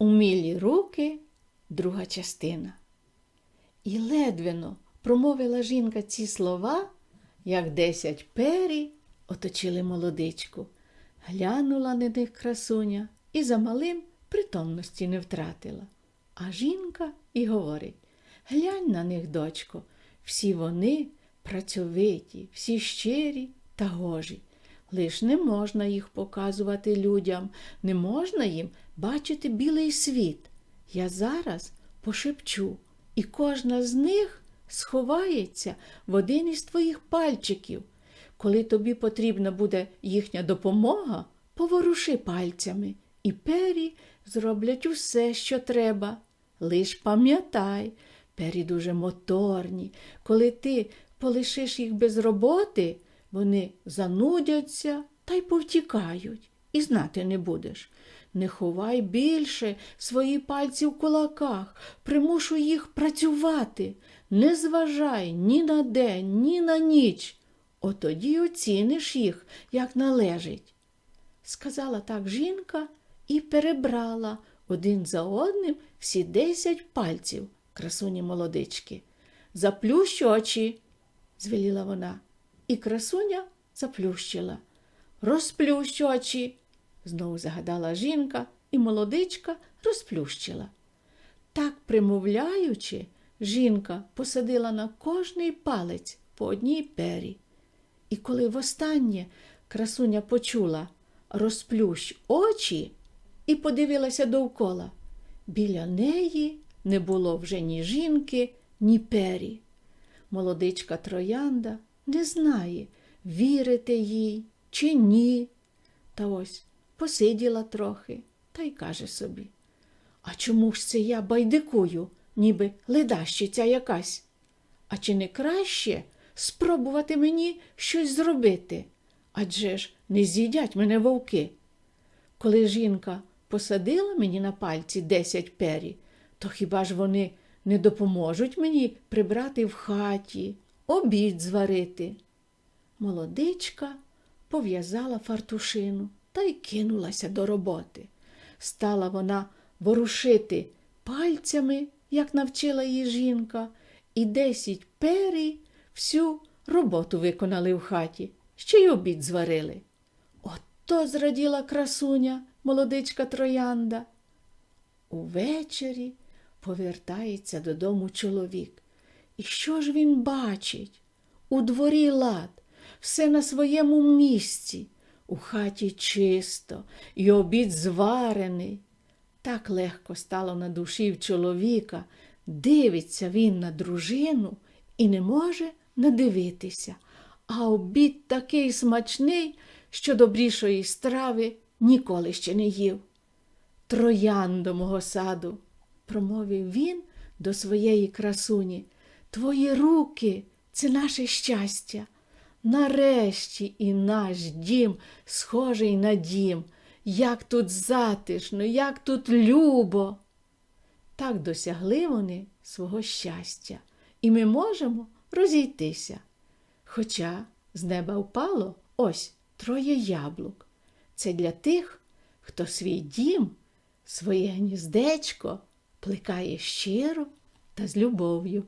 Умілі руки, друга частина. І ледвино промовила жінка ці слова, як десять пері оточили молодичку. Глянула на них красуня і за малим притомності не втратила. А жінка і говорить: глянь на них, дочко, всі вони працьовиті, всі щирі та гожі. Лиш не можна їх показувати людям, не можна їм бачити білий світ. Я зараз пошепчу, і кожна з них сховається в один із твоїх пальчиків. Коли тобі потрібна буде їхня допомога, поворуши пальцями, і пері зроблять усе, що треба. Лиш пам'ятай, пері дуже моторні. Коли ти полишиш їх без роботи, вони занудяться та й повтікають, і знати не будеш. Не ховай більше свої пальці в кулаках, примушуй їх працювати. Не зважай ні на день, ні на ніч. Отоді оціниш їх, як належить. Сказала так жінка і перебрала один за одним всі десять пальців красуні молодички. Заплющ очі, звеліла вона, і красуня заплющила. Розплющ очі, знову загадала жінка, і молодичка розплющила. Так примовляючи, жінка посадила на кожний палець по одній пері. І коли востаннє красуня почула розплющ очі і подивилася довкола, біля неї не було вже ні жінки, ні пері. Молодичка троянда не знає, вірити їй чи ні. Та ось посиділа трохи та й каже собі. А чому ж це я байдикую, ніби ледащиця якась? А чи не краще спробувати мені щось зробити? Адже ж не з'їдять мене вовки. Коли жінка посадила мені на пальці десять пері, то хіба ж вони не допоможуть мені прибрати в хаті, обід зварити? Молодичка пов'язала фартушину та й кинулася до роботи. Стала вона ворушити пальцями, як навчила її жінка, і десять пері всю роботу виконали в хаті, ще й обід зварили. Ото зраділа красуня, молодичка троянда. Увечері повертається додому чоловік. І що ж він бачить? У дворі лад, все на своєму місці, у хаті чисто, і обід зварений. Так легко стало на душі в чоловіка. Дивиться він на дружину і не може надивитися. А обід такий смачний, що добрішої страви ніколи ще не їв. Трояндо мого саду, промовив він до своєї красуні. Твої руки це наше щастя. Нарешті і наш дім схожий на дім. Як тут затишно, як тут любо. Так досягли вони свого щастя, і ми можемо розійтися. Хоча з неба впало ось троє яблук. Це для тих, хто свій дім, своє гніздечко плекає щиро та з любов'ю.